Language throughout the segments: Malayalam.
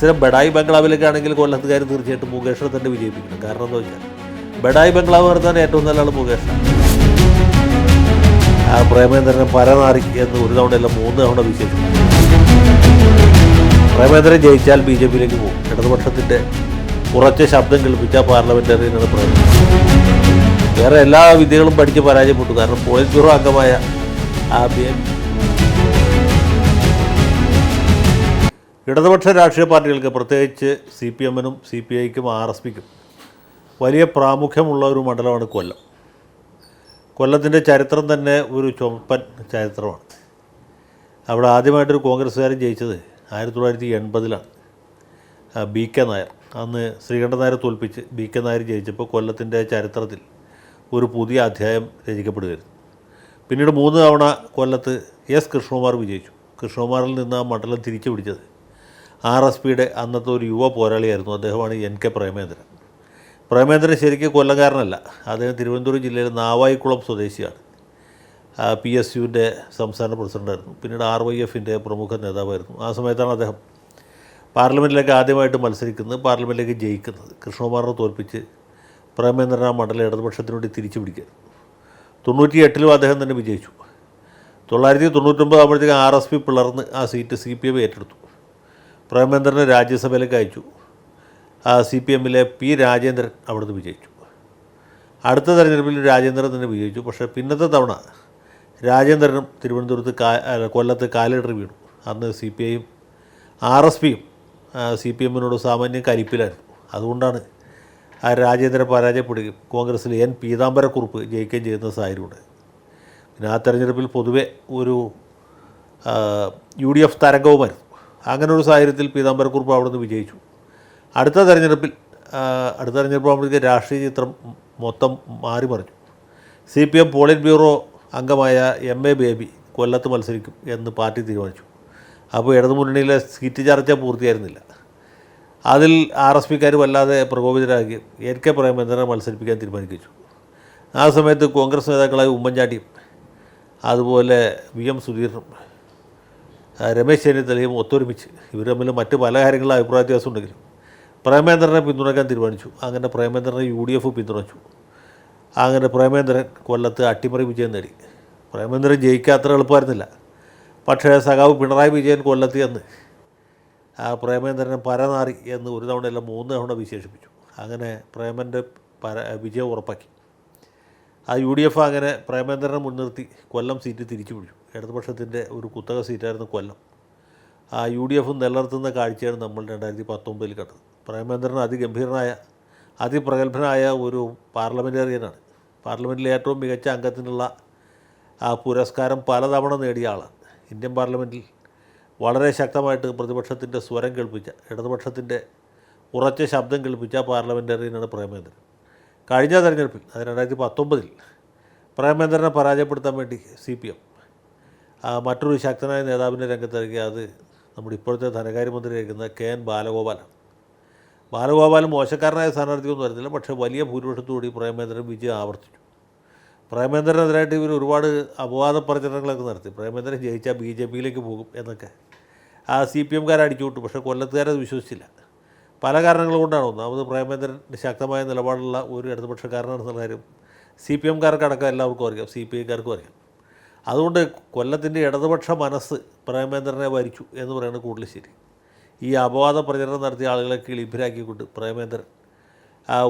കോൺഗ്രസിലെ ബഡായി ബംഗ്ലാവിലേക്കാണെങ്കിൽ കൊല്ലത്തുകാർ തീർച്ചയായിട്ടും മുകേഷിനെ തന്നെ വിജയിപ്പിക്കണം. കാരണം എന്താ വെച്ചാൽ ബഡായി ബംഗ്ലാവ് നടത്താൻ ഏറ്റവും നല്ല ആൾ മുകേഷാണ്. ആ പ്രേമേന്ദ്രനെ പരനാറി എന്ന് ഒരു തവണയല്ല മൂന്ന് തവണ വിശേഷിക്കും പ്രേമേന്ദ്രൻ ജയിച്ചാൽ ബി ജെ പിയിലേക്ക് പോകും. ഇടതുപക്ഷത്തിന്റെ കുറച്ച് ശബ്ദം കേൾപ്പിച്ച പാർലമെന്റേറിയനാണ് പ്രേമേന്ദ്രൻ വേറെ എല്ലാ വിദ്യകളും പഠിച്ച് പരാജയപ്പെട്ടു. കാരണം പോളിറ്റ് ബ്യൂറോ അംഗമായ ആ ഇടതുപക്ഷ രാഷ്ട്രീയ പാർട്ടികൾക്ക് പ്രത്യേകിച്ച് സി പി എമ്മിനും സി പി ഐക്കും ആർ എസ് പിക്കും വലിയ പ്രാമുഖ്യമുള്ള ഒരു മണ്ഡലമാണ് കൊല്ലം. കൊല്ലത്തിന്റെ ചരിത്രം തന്നെ ഒരു ചൊപ്പൻ ചരിത്രമാണ്. അവിടെ ആദ്യമായിട്ടൊരു കോൺഗ്രസ്സുകാരൻ ജയിച്ചത് ആയിരത്തി തൊള്ളായിരത്തി എൺപതിലാണ് ബി കെ നായർ. അന്ന് ശ്രീകണ്ഠൻ നായരെ തോൽപ്പിച്ച് ബി കെ നായർ ജയിച്ചപ്പോൾ കൊല്ലത്തിന്റെ ചരിത്രത്തിൽ ഒരു പുതിയ അധ്യായം രചിക്കപ്പെടുകയായിരുന്നു. പിന്നീട് മൂന്ന് തവണ കൊല്ലത്ത് എസ് കൃഷ്ണകുമാർ വിജയിച്ചു. കൃഷ്ണകുമാറിൽ നിന്ന് ആ മണ്ഡലം തിരിച്ചു പിടിച്ചത് ആർ എസ് പിയുടെ അന്നത്തെ ഒരു യുവ പോരാളിയായിരുന്നു അദ്ദേഹമാണ് എൻ കെ പ്രേമേന്ദ്രൻ. പ്രേമേന്ദ്രൻ ശരിക്കും കൊല്ലംകാരനല്ല അദ്ദേഹം തിരുവനന്തപുരം ജില്ലയിലെ നാവായിക്കുളം സ്വദേശിയാണ്. പി എസ് യുവിന്റെ സംസ്ഥാന പ്രസിഡന്റായിരുന്നു പിന്നീട് ആർ വൈ എഫിന്റെ പ്രമുഖ നേതാവായിരുന്നു. ആ സമയത്താണ് അദ്ദേഹം പാർലമെന്റിലേക്ക് ആദ്യമായിട്ട് മത്സരിക്കുന്നത് പാർലമെന്റിലേക്ക് ജയിക്കുന്നത്. കൃഷ്ണകുമാറിനെ തോൽപ്പിച്ച് പ്രേമേന്ദ്രൻ ആ മണ്ഡലം ഇടതുപക്ഷത്തിന് തിരിച്ചു പിടിക്കുക തൊണ്ണൂറ്റി എട്ടിലും അദ്ദേഹം തന്നെ വിജയിച്ചു. തൊള്ളായിരത്തി തൊണ്ണൂറ്റൊമ്പത് ആകുമ്പോഴത്തേക്കും ആർ എസ് പി പിളർന്ന് ആ സീറ്റ് സി പി എം ഏറ്റെടുത്തു. പ്രേമേന്ദ്രനെ രാജ്യസഭയിലേക്ക് അയച്ചു. സി പി എമ്മിലെ പി രാജേന്ദ്രൻ അവിടുന്ന് വിജയിച്ചു. അടുത്ത തെരഞ്ഞെടുപ്പിൽ രാജേന്ദ്രൻ തന്നെ വിജയിച്ചു. പക്ഷേ പിന്നത്തെ തവണ രാജേന്ദ്രനും തിരുവനന്തപുരത്ത് കാ കൊല്ലത്ത് കാലിടറി വീണു. അന്ന് സി പി ഐയും ആർ എസ് പിയും സി പി എമ്മിനോട് സാമാന്യം കരിപ്പിലായിരുന്നു. അതുകൊണ്ടാണ് ആ രാജേന്ദ്രൻ പരാജയപ്പെടുകയും കോൺഗ്രസ്സിൽ എൻ പീതാംബരക്കുറുപ്പ് ജയിക്കുകയും ചെയ്യുന്ന സാഹചര്യമുണ്ട്. പിന്നെ ആ തെരഞ്ഞെടുപ്പിൽ പൊതുവെ ഒരു യു ഡി എഫ് തരംഗവുമായിരുന്നു. അങ്ങനെ ഒരു സാഹചര്യത്തിൽ അവിടെ നിന്ന് വിജയിച്ചു. അടുത്ത തെരഞ്ഞെടുപ്പിൽ അടുത്ത തെരഞ്ഞെടുപ്പ് ആകുമ്പോഴേക്ക് രാഷ്ട്രീയ ചിത്രം മൊത്തം മാറി മറിഞ്ഞു. C P M polit bureau അംഗമായ എം എ ബേബി കൊല്ലത്ത് മത്സരിക്കും എന്ന് പാർട്ടി തീരുമാനിച്ചു. അപ്പോൾ ഇടതുമുന്നണിയിലെ സീറ്റ് ചർച്ച പൂർത്തിയായിരുന്നില്ല. അതിൽ ആർ എസ് പിക്കാർ വല്ലാതെ പ്രകോപിതരാകുകയും എൻ കെ പ്രേമചന്ദ്രനെ മത്സരിപ്പിക്കാൻ തീരുമാനിച്ചു. ആ സമയത്ത് കോൺഗ്രസ് നേതാക്കളായ ഉമ്മൻചാണ്ടിയും അതുപോലെ വി എം സുധീറിനും രമേശ് ചെന്നിത്തലയും ഒത്തൊരുമിച്ച്. ഇവർ തമ്മിൽ മറ്റ് പല കാര്യങ്ങളിലും അഭിപ്രായ വ്യത്യാസം ഉണ്ടെങ്കിലും. പ്രേമേന്ദ്രനെ പിന്തുണയ്ക്കാൻ തീരുമാനിച്ചു. അങ്ങനെ പ്രേമേന്ദ്രനെ യു ഡി എഫ് പിന്തുണച്ചു. അങ്ങനെ പ്രേമേന്ദ്രൻ കൊല്ലത്ത് അട്ടിമറി വിജയം നേടി. പ്രേമേന്ദ്രൻ ജയിക്കാത്ര എളുപ്പമായിരുന്നില്ല. പക്ഷേ സഖാവ് പിണറായി വിജയൻ കൊല്ലത്ത് എന്ന് ആ പ്രേമേന്ദ്രനെ പരനാറി എന്ന് ഒരു തവണയല്ല മൂന്ന് തവണ വിശേഷിപ്പിച്ചു. അങ്ങനെ പ്രേമന്റെ പര വിജയം ഉറപ്പാക്കി. ആ യു ഡി എഫ് അങ്ങനെ പ്രേമേന്ദ്രനെ മുൻനിർത്തി കൊല്ലം സീറ്റ് തിരിച്ചു പിടിച്ചു. ഇടതുപക്ഷത്തിന്റെ ഒരു കുത്തക സീറ്റായിരുന്നു കൊല്ലം. ആ യു ഡി എഫ് നിലനിർത്തുന്ന കാഴ്ചയാണ് നമ്മൾ രണ്ടായിരത്തി പത്തൊമ്പതിൽ കണ്ടത്. പ്രേമേന്ദ്രൻ അതിഗംഭീരനായ അതിപ്രഗത്ഭനായ ഒരു പാർലമെന്റേറിയനാണ് പാർലമെന്റിലെ ഏറ്റവും മികച്ച അംഗത്തിനുള്ള ആ പുരസ്കാരം പലതവണ നേടിയ ആളാണ്. ഇന്ത്യൻ പാർലമെന്റിൽ വളരെ ശക്തമായിട്ട് പ്രതിപക്ഷത്തിന്റെ സ്വരം കേൾപ്പിച്ച ഇടതുപക്ഷത്തിന്റെ ഉറച്ച ശബ്ദം കേൾപ്പിച്ച പാർലമെന്റേറിയനാണ് പ്രേമേന്ദ്രൻ. കഴിഞ്ഞ തെരഞ്ഞെടുപ്പിൽ അത് രണ്ടായിരത്തി പത്തൊമ്പതിൽ പ്രേമേന്ദ്രനെ പരാജയപ്പെടുത്താൻ വേണ്ടി സി പി എം മറ്റൊരു ശക്തനായ നേതാവിന്റെ രംഗത്തിറങ്ങിയ അത് നമ്മുടെ ഇപ്പോഴത്തെ ധനകാര്യമന്ത്രിയായിരിക്കുന്ന കെ എൻ ബാലഗോപാലാണ്. ബാലഗോപാലൻ മോശക്കാരനായ സ്ഥാനാർത്ഥിയൊന്നും വരുന്നില്ല പക്ഷേ വലിയ ഭൂരിപക്ഷത്തോടി പ്രേമേന്ദ്രൻ വിജയം ആവർത്തിച്ചു. പ്രേമേന്ദ്രനെതിരായിട്ട് ഇവർ ഒരുപാട് അപവാദ പ്രചരണങ്ങളൊക്കെ നടത്തി പ്രേമേന്ദ്രൻ ജയിച്ചാൽ ബി ജെ പിയിലേക്ക് പോകും എന്നൊക്കെ. ആ സി പി എംകാരെ അടിച്ചു വിട്ടു പക്ഷേ കൊല്ലത്തുകാരത് വിശ്വസിച്ചില്ല. പല കാരണങ്ങൾ കൊണ്ടാണ് ഒന്നാമത് പ്രേമേന്ദ്രൻ ശക്തമായ നിലപാടുള്ള ഒരു ഇടതുപക്ഷക്കാരനാണെന്നുള്ള കാര്യം സി പി എംകാർക്കടക്കം എല്ലാവർക്കും അറിയാം. സി പി ഐക്കാർക്കും അറിയാം. അതുകൊണ്ട് കൊല്ലത്തിന്റെ ഇടതുപക്ഷ മനസ്സ് പ്രേമേന്ദ്രനെ ഭരിച്ചു എന്ന് പറയുന്നത് കൂടുതൽ ശരി ഈ അപവാദ പ്രചരണം നടത്തിയ ആളുകളെ കിളിപ്പിരാക്കിക്കൊണ്ട് പ്രേമേന്ദ്രൻ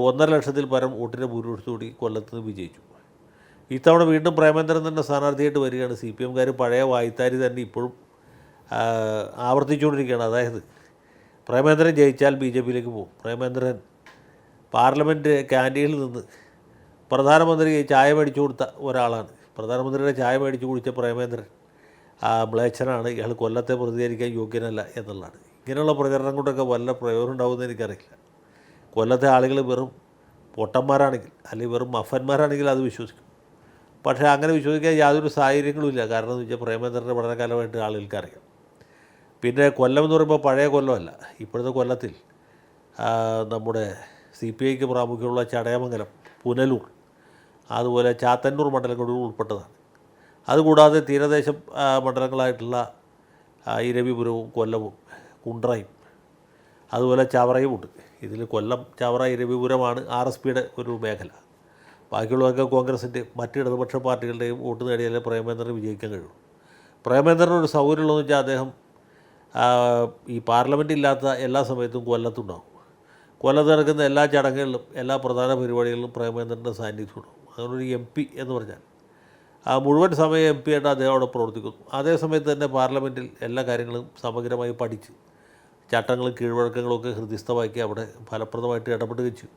ഒന്നര ലക്ഷത്തിൽ പരം വോട്ടിന്റെ ഭൂരിപക്ഷത്തോടി കൊല്ലത്ത് നിന്ന് വിജയിച്ചു. ഇത്തവണ വീണ്ടും പ്രേമേന്ദ്രൻ തന്നെ സ്ഥാനാർത്ഥിയായിട്ട് വരികയാണ്. സി പി എംകാർ പഴയ വായ്ത്താരി തന്നെ ഇപ്പോഴും ആവർത്തിച്ചുകൊണ്ടിരിക്കുകയാണ്. അതായത് പ്രേമേന്ദ്രൻ ജയിച്ചാൽ ബി ജെ പിയിലേക്ക് പോകും. പ്രേമേന്ദ്രൻ പാർലമെന്റ് ക്യാന്റീനിൽ നിന്ന് പ്രധാനമന്ത്രി ചായ മേടിച്ചു കൊടുത്ത ഒരാളാണ്. പ്രധാനമന്ത്രിയുടെ ചായ മേടിച്ചു കുടിച്ച പ്രേമേന്ദ്രൻ ആ മ്ലേച്ഛനാണ്. ഇയാൾ കൊല്ലത്തെ പ്രതികരിക്കാൻ യോഗ്യനല്ല എന്നുള്ളതാണ്. ഇങ്ങനെയുള്ള പ്രചരണം കൊണ്ടൊക്കെ വല്ല പ്രയോജനം ഉണ്ടാവുമെന്ന് എനിക്കറിയില്ല. കൊല്ലത്തെ ആളുകൾ വെറും പൊട്ടന്മാരാണെങ്കിൽ അല്ലെങ്കിൽ വെറും മഫന്മാരാണെങ്കിൽ അത് വിശ്വസിക്കും. പക്ഷേ അങ്ങനെ വിശ്വസിക്കാൻ യാതൊരു സാഹചര്യങ്ങളും ഇല്ല. കാരണം എന്ന് വെച്ചാൽ പ്രേമേന്ദ്രന്റെ പഠനകാലമായിട്ട് ആളുകൾക്ക് അറിയാം. പിന്നെ കൊല്ലം എന്ന് പറയുമ്പോൾ പഴയ കൊല്ലമല്ല ഇപ്പോഴത്തെ കൊല്ലത്തിൽ. നമ്മുടെ സി പി ഐക്ക് പ്രാമുഖ്യമുള്ള ചടയമംഗലം പുനലൂർ. അതുപോലെ ചാത്തന്നൂർ മണ്ഡലങ്ങൾ ഉൾപ്പെട്ടതാണ്. അതുകൂടാതെ തീരദേശ മണ്ഡലങ്ങളായിട്ടുള്ള ഇരവിപുരവും കൊല്ലവും കുണ്ട്രയും അതുപോലെ ചവറയുമുണ്ട്. ഇതിൽ കൊല്ലം ചവറ ഇരവിപുരമാണ് ആർ എസ് പിയുടെ ഒരു മേഖല. ബാക്കിയുള്ളതൊക്കെ കോൺഗ്രസിന്റെ മറ്റ് ഇടതുപക്ഷ പാർട്ടികളുടെയും വോട്ട് നേടിയാലേ പ്രേമേന്ദ്രന് വിജയിക്കാൻ കഴിയുള്ളൂ. പ്രേമേന്ദ്രൻ ഒരു സൗകര്യമുള്ളതെന്ന് വെച്ചാൽ അദ്ദേഹം ഈ പാർലമെന്റ് ഇല്ലാത്ത എല്ലാ സമയത്തും കൊല്ലത്തുണ്ടാവും. കൊല്ലത്ത് നടക്കുന്ന എല്ലാ ചടങ്ങുകളിലും എല്ലാ പ്രധാന പരിപാടികളിലും പ്രേമേന്ദ്രന്റെ സാന്നിധ്യം ഉണ്ടാവും. അതുകൊണ്ട് ഒരു എം പി എന്ന് പറഞ്ഞാൽ. ആ മുഴുവൻ സമയം എം പി ആയിട്ട് അദ്ദേഹം അവിടെ പ്രവർത്തിക്കുന്നു. അതേസമയത്ത് തന്നെ പാർലമെന്റിൽ എല്ലാ കാര്യങ്ങളും സമഗ്രമായി പഠിച്ച് ചട്ടങ്ങളും കീഴ്വഴക്കങ്ങളും ഒക്കെ ഹൃദയസ്ഥമാക്കി അവിടെ ഫലപ്രദമായിട്ട് ഇടപെടുകയും ചെയ്യും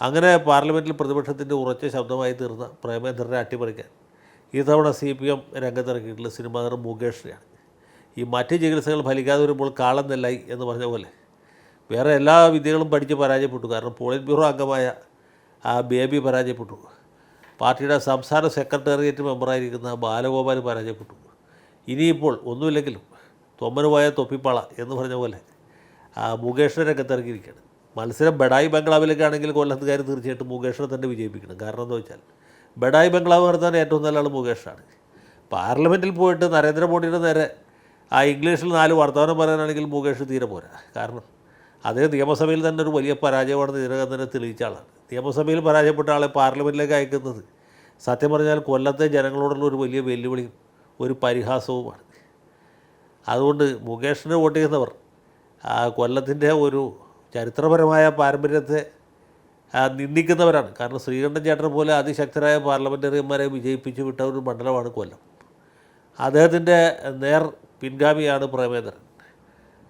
അങ്ങനെ പാർലമെന്റിൽ പ്രതിപക്ഷത്തിന്റെ ഉറച്ച ശബ്ദമായി തീർന്ന പ്രേമേന്ദ്രനെ അട്ടിമറിക്കാൻ ഇത്തവണ സി പി എം രംഗത്തിറക്കിയിട്ടുള്ള സിനിമാ മുകേഷിനെയാണ്. ഈ മറ്റ് ചികിത്സകൾ ഫലിക്കാതെ വരുമ്പോൾ കാളം എന്ന് പറഞ്ഞ പോലെ. വേറെ എല്ലാ വിദ്യകളും പഠിച്ച് പരാജയപ്പെട്ടു. കാരണം പോളിറ്റ് ബ്യൂറോ അംഗമായ ആ ബേബി പരാജയപ്പെട്ടു. പാർട്ടിയുടെ സംസ്ഥാന സെക്രട്ടേറിയറ്റ് മെമ്പറായിരിക്കുന്ന ബാലഗോപാൽ പരാജയപ്പെട്ടു. ഇനിയിപ്പോൾ ഒന്നുമില്ലെങ്കിലും തൊമ്മനുമായ തൊപ്പിപ്പാള എന്ന് പറഞ്ഞ പോലെ ആ മുകേഷിനെ രംഗത്തിറക്കിയിരിക്കുകയാണ് മത്സരം ബഡായി ബംഗ്ലാവിലേക്കാണെങ്കിൽ കൊല്ലത്തുകാർ തീർച്ചയായിട്ടും മുകേഷിനെ തന്നെ വിജയിപ്പിക്കണം. കാരണം എന്താ വെച്ചാൽ ബഡായി ബംഗ്ലാവ് നടത്താൻ ഏറ്റവും നല്ല ആൾ മുകേഷാണ്. പാർലമെന്റിൽ പോയിട്ട് നരേന്ദ്രമോദിയുടെ നേരെ ആ ഇംഗ്ലീഷിൽ നാല് വർത്തമാനം പറയാനാണെങ്കിൽ മുകേഷ് തീരെ പോരാ. കാരണം അതേ നിയമസഭയിൽ തന്നെ ഒരു വലിയ പരാജയമാണെന്ന് ഇതിനകം തന്നെ തെളിയിച്ച ആളാണ്. നിയമസഭയിൽ പരാജയപ്പെട്ട ആളെ പാർലമെന്റിലേക്ക് അയക്കുന്നത് സത്യം പറഞ്ഞാൽ കൊല്ലത്തെ ജനങ്ങളോടുള്ള ഒരു വലിയ വെല്ലുവിളിയും ഒരു പരിഹാസവുമാണ്. അതുകൊണ്ട് മുകേഷിന് വോട്ട് ചെയ്യുന്നവർ കൊല്ലത്തിന്റെ ഒരു ചരിത്രപരമായ പാരമ്പര്യത്തെ നിന്ദിക്കുന്നവരാണ്. കാരണം ശ്രീകണ്ഠൻ ചേട്ടനെ പോലെ അതിശക്തരായ പാർലമെന്റേറിയന്മാരെ വിജയിപ്പിച്ചു വിട്ട ഒരു മണ്ഡലമാണ് കൊല്ലം. അദ്ദേഹത്തിന്റെ നേർ പിൻഗാമിയാണ് പ്രേമേന്ദ്രൻ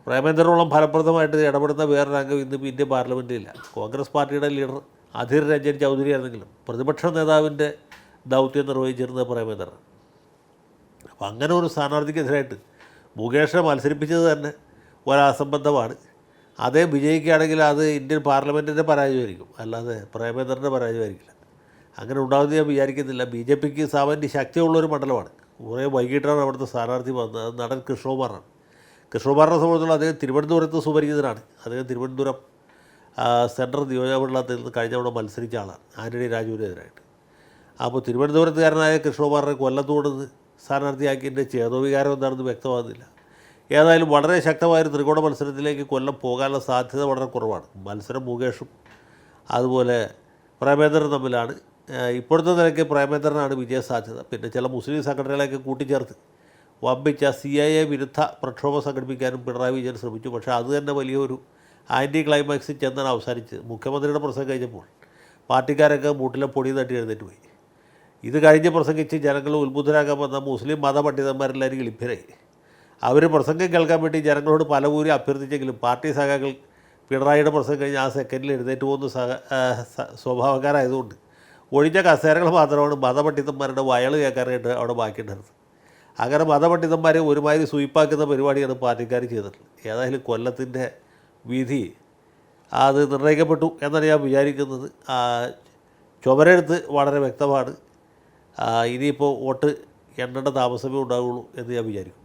പ്രേമേന്ദ്രനോളം ഫലപ്രദമായിട്ട് ഇടപെടുന്ന വേറൊരു അംഗം ഇന്ന് ഇന്ത്യൻ പാർലമെന്റിലില്ല കോൺഗ്രസ് പാർട്ടിയുടെ ലീഡർ അധീർ രഞ്ജൻ ചൗധരി ആണെങ്കിലും പ്രതിപക്ഷ നേതാവിന്റെ ദൗത്യം നിർവഹിച്ചിരുന്നത് പ്രേമേന്ദ്രൻ അപ്പം അങ്ങനെ ഒരു സ്ഥാനാർത്ഥിക്കെതിരായിട്ട് മുകേഷിനെ മത്സരിപ്പിച്ചത് തന്നെ ഒരസംബന്ധമാണ്. അതേ വിജയിക്കുകയാണെങ്കിൽ അത് ഇന്ത്യൻ പാർലമെന്റിന്റെ പരാജയമായിരിക്കും. അല്ലാതെ പ്രേമേന്ദ്രന്റെ പരാജയമായിരിക്കില്ല. അങ്ങനെ ഉണ്ടാകുമെന്ന് ഞാൻ വിചാരിക്കുന്നില്ല. ബി ജെ പിക്ക് സാമാന്യ ശക്തിയുള്ളൊരു മണ്ഡലമാണ്. കുറേ വൈകിട്ടാണ് അവിടുത്തെ സ്ഥാനാർത്ഥി വന്നത്. അത് നടൻ കൃഷ്ണകുമാറാണ്. കൃഷ്ണകുമാറിനെ സംബന്ധിച്ചുള്ള അദ്ദേഹം തിരുവനന്തപുരത്ത് സുപരിചിതനാണ്. അദ്ദേഹം തിരുവനന്തപുരം സെൻട്രൽ നിയോജകമണ്ഡലത്തിൽ നിന്ന് കഴിഞ്ഞ തവണ മത്സരിച്ച ആളാണ്. ആന്റണി രാജുവിനെതിരായിട്ട്. അപ്പോൾ തിരുവനന്തപുരത്തുകാരനായ കൃഷ്ണകുമാറിനെ കൊല്ലത്തോട് സ്ഥാനാർത്ഥിയാക്കിയതിന്റെ ചേതോവികാരം എന്താണെന്ന് വ്യക്തമാകുന്നില്ല. ഏതായാലും വളരെ ശക്തമായൊരു ത്രികോണ മത്സരത്തിലേക്ക് കൊല്ലം പോകാനുള്ള സാധ്യത വളരെ കുറവാണ്. മത്സരം മുകേഷും അതുപോലെ പ്രേമേന്ദ്രൻ തമ്മിലാണ്. ഇപ്പോഴത്തെ നിലയ്ക്ക് പ്രേമേന്ദ്രനാണ് വിജയസാധ്യത. പിന്നെ ചില മുസ്ലിം സംഘടനകളെയൊക്കെ കൂട്ടിച്ചേർത്ത് വമ്പിച്ച സി ഐ എ വിരുദ്ധ പ്രക്ഷോഭം സംഘടിപ്പിക്കാനും പിണറായി വിജയൻ ശ്രമിച്ചു. പക്ഷേ അത് തന്നെ വലിയൊരു ആന്റി ക്ലൈമാക്സിൽ ചെന്നാണ് അവസാനിച്ചത്. മുഖ്യമന്ത്രിയുടെ പ്രസംഗം കഴിഞ്ഞപ്പോൾ പാർട്ടിക്കാരൊക്കെ മൂട്ടിലെ പൊടി തട്ടി എഴുന്നേറ്റ് പോയി. ഇത് കഴിഞ്ഞ് പ്രസംഗിച്ച് ജനങ്ങൾ ഉത്ബുദ്ധരാക്കാൻ വന്ന മുസ്ലിം മതപണ്ഡിതന്മാരെല്ലാവരും ലഭ്യരായി അവർ പ്രസംഗം കേൾക്കാൻ വേണ്ടി ജനങ്ങളോട് പലകൂരി അഭ്യർത്ഥിച്ചെങ്കിലും പാർട്ടി സഖാക്കൾ പിണറായിയുടെ പ്രസംഗം കഴിഞ്ഞ് ആ സെക്കൻഡിൽ എഴുന്നേറ്റ് പോകുന്ന സഹ സ്വഭാവക്കാരായതുകൊണ്ട് ഒഴിഞ്ഞ കസേരകൾ മാത്രമാണ് മതപണ്ഡിതന്മാരുടെ വയൽ കേൾക്കാനായിട്ട് അവിടെ ബാക്കിയുണ്ടായിരുന്നത്. അങ്ങനെ മതപണ്ഡിതന്മാരെ ഒരുമാതിരി സ്വീപ്പാക്കുന്ന പരിപാടിയാണ് പാർട്ടിക്കാർ ചെയ്തിട്ടുള്ളത്. ഏതായാലും കൊല്ലത്തിന്റെ വിധി അത് നിർണയിക്കപ്പെട്ടു എന്നാണ് ഞാൻ വിചാരിക്കുന്നത്. ചുമരെടുത്ത് വളരെ വ്യക്തമാണ്. ഇനിയിപ്പോൾ വോട്ട് എണ്ണേണ്ട താമസമേ ഉണ്ടാവുള്ളൂ എന്ന് ഞാൻ വിചാരിക്കും